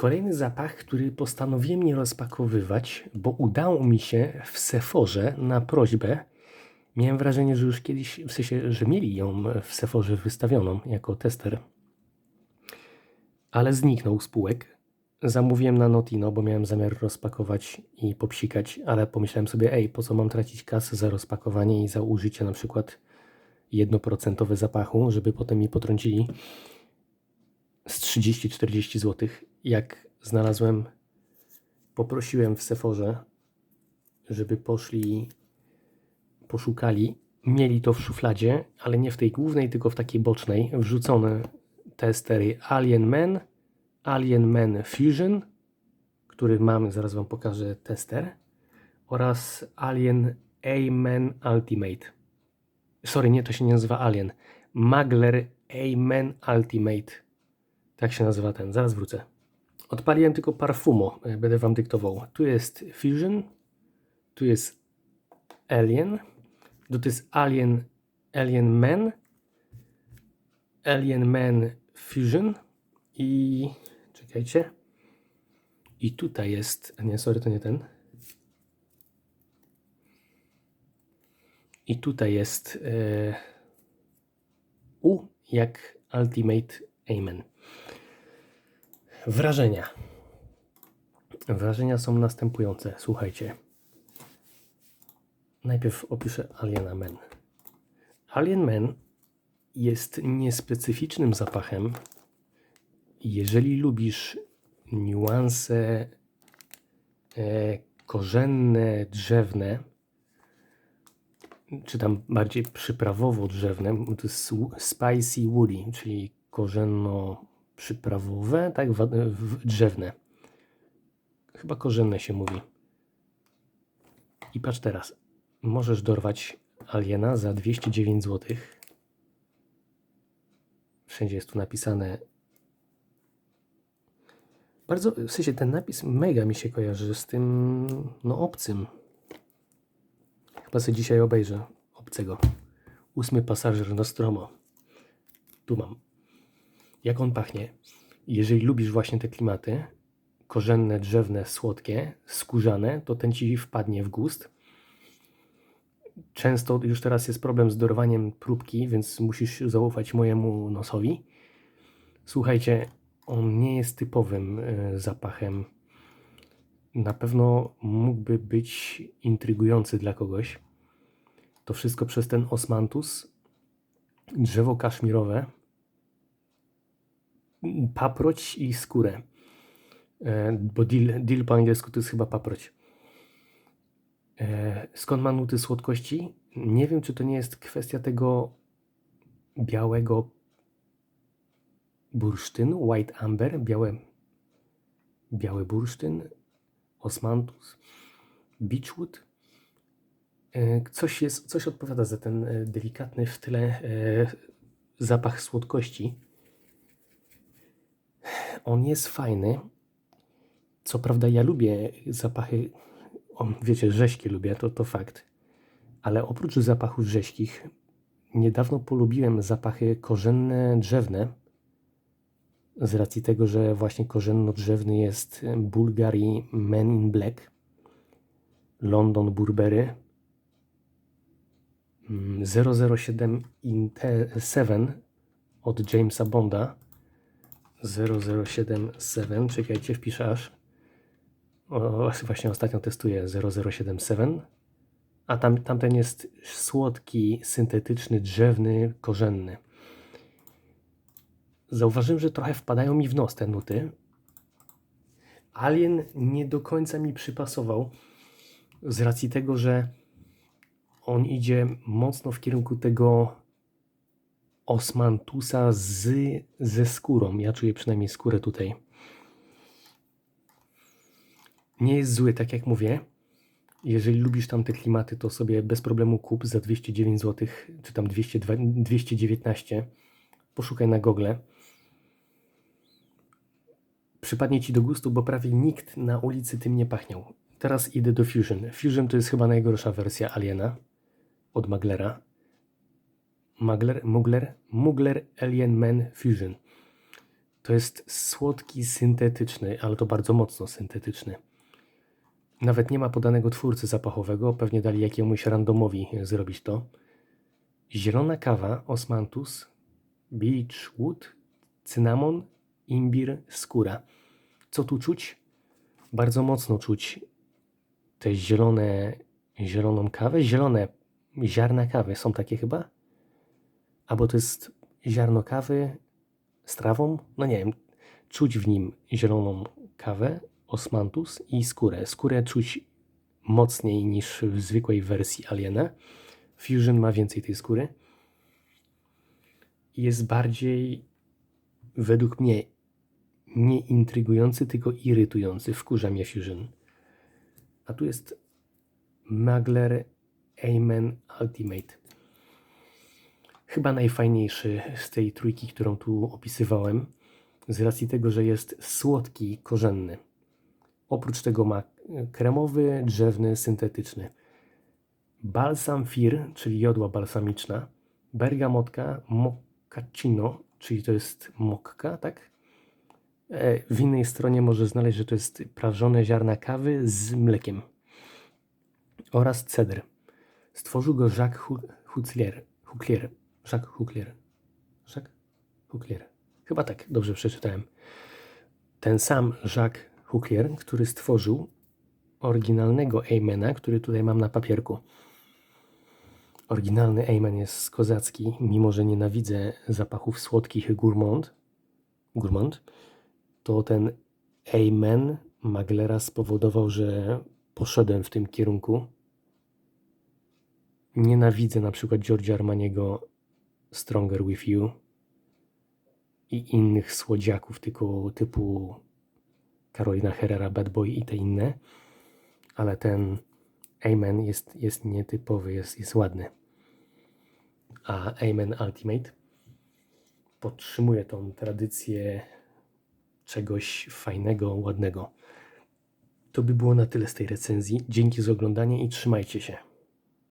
Kolejny zapach, który postanowiłem nie rozpakowywać, bo udało mi się w Seforze na prośbę. Miałem wrażenie, że już kiedyś, w sensie, że mieli ją w Seforze wystawioną jako tester, ale zniknął z półek. Zamówiłem na Notino, bo miałem zamiar rozpakować i popsikać, ale pomyślałem sobie, ej, po co mam tracić kasę za rozpakowanie i za użycie na przykład 1% zapachu, żeby potem mi potrącili z 30-40 zł. Jak znalazłem, poprosiłem w Seforze, żeby poszli, poszukali. Mieli to w szufladzie, ale nie w tej głównej, tylko w takiej bocznej. Wrzucone testery Alien Man, Alien Man Fusion, który mamy, zaraz Wam pokażę tester, oraz Alien A-Man Ultimate. Sorry, nie, to się nie nazywa Alien. Magler A-Man Ultimate. Tak się nazywa ten. Zaraz wrócę. Odpaliłem tylko parfumo. e, Będę Wam dyktował. Tu jest Fusion. Tu jest Alien. Tu jest Alien, Alien Man. Alien Man Fusion. I czekajcie. I tutaj jest. Nie, sorry, to nie ten. I tutaj jest e, U jak Ultimate Amen. Wrażenia. Wrażenia są następujące. Słuchajcie. Najpierw opiszę Aliena Men. Alien Men jest niespecyficznym zapachem. Jeżeli lubisz niuanse e, korzenne, drzewne, czy tam bardziej przyprawowo-drzewne, to jest spicy woody, czyli korzenno-przyprawowe, tak, drzewne. Chyba korzenne się mówi. I patrz teraz, możesz dorwać aliena za 209 zł. Wszędzie jest tu napisane. Bardzo, w sensie ten napis mega mi się kojarzy z tym, no obcym. Chyba sobie dzisiaj obejrzę obcego. Ósmy pasażer Nostromo. Tu mam. Jak on pachnie? Jeżeli lubisz właśnie te klimaty, korzenne, drzewne, słodkie, skórzane, to ten ci wpadnie w gust. Często już teraz jest problem z dorwaniem próbki, więc musisz zaufać mojemu nosowi. Słuchajcie, on nie jest typowym e, zapachem. Na pewno mógłby być intrygujący dla kogoś. To wszystko przez ten osmantus, drzewo kaszmirowe, paproć i skórę. E, Bo dill, dill po angielsku to jest chyba paproć. E, Skąd ma nuty słodkości? Nie wiem, czy to nie jest kwestia tego białego bursztynu, white amber, białe, biały bursztyn, osmantus, beechwood. E, Coś, jest, coś odpowiada za ten delikatny w tyle zapach słodkości. On jest fajny. Co prawda ja lubię zapachy, wiecie, rzeźkie lubię, to, to fakt. Ale oprócz zapachów rzeźkich, niedawno polubiłem zapachy korzenne, drzewne. Z racji tego, że właśnie korzenno-drzewny jest Bulgari Men in Black, London Burberry, mm, 007 Inte 7 od Jamesa Bonda. 0077, czekajcie, wpiszę aż. O, właśnie ostatnio testuję 0077. A tam, tamten jest słodki, syntetyczny, drzewny, korzenny. Zauważyłem, że trochę wpadają mi w nos te nuty. Alien nie do końca mi przypasował z racji tego, że on idzie mocno w kierunku tego osmantusa z, ze skórą. Ja czuję przynajmniej skórę tutaj. Nie jest zły, tak jak mówię. Jeżeli lubisz tam te klimaty, to sobie bez problemu kup za 209 zł, czy tam 202, 219. Poszukaj na Google. Przypadnie ci do gustu, bo prawie nikt na ulicy tym nie pachniał. Teraz idę do Fusion. Fusion to jest chyba najgorsza wersja Aliena od Maglera. Magler, Mugler, Mugler Alien Man Fusion. To jest słodki, syntetyczny, ale to bardzo mocno syntetyczny. Nawet nie ma podanego twórcy zapachowego, pewnie dali jakiemuś randomowi zrobić to. Zielona kawa Osmanthus, Beechwood, cynamon, imbir, skóra. Co tu czuć? Bardzo mocno czuć te zielone, zieloną kawę, zielone ziarna kawy są takie chyba? Albo to jest ziarno kawy z trawą? No nie wiem. Czuć w nim zieloną kawę, osmanthus i skórę. Skórę czuć mocniej niż w zwykłej wersji Aliena. Fusion ma więcej tej skóry. Jest bardziej, według mnie, nie intrygujący, tylko irytujący. Wkurza mnie Fusion. A tu jest Magler Amen Ultimate. Chyba najfajniejszy z tej trójki, którą tu opisywałem, z racji tego, że jest słodki, korzenny. Oprócz tego ma kremowy, drzewny, syntetyczny. Balsam fir, czyli jodła balsamiczna, bergamotka, moccacino, czyli to jest mokka, tak? E, W innej stronie może znaleźć, że to jest prażone ziarna kawy z mlekiem oraz cedr. Stworzył go Jacques Hu- Huclier. Huclier. Jacques Huclier. Jacques Huclier. Chyba tak, dobrze przeczytałem. Ten sam Jacques Huclier, który stworzył oryginalnego Eymana, który tutaj mam na papierku. Oryginalny Eyman jest kozacki, mimo że nienawidzę zapachów słodkich gourmand, gourmand to ten Eyman Maglera spowodował, że poszedłem w tym kierunku. Nienawidzę na przykład Giorgio Armaniego Stronger With You i innych słodziaków tylko typu Carolina Herrera, Bad Boy i te inne, ale ten Amen jest, jest nietypowy, jest, jest ładny. A Amen Ultimate podtrzymuje tą tradycję czegoś fajnego, ładnego. To by było na tyle z tej recenzji. Dzięki za oglądanie i trzymajcie się.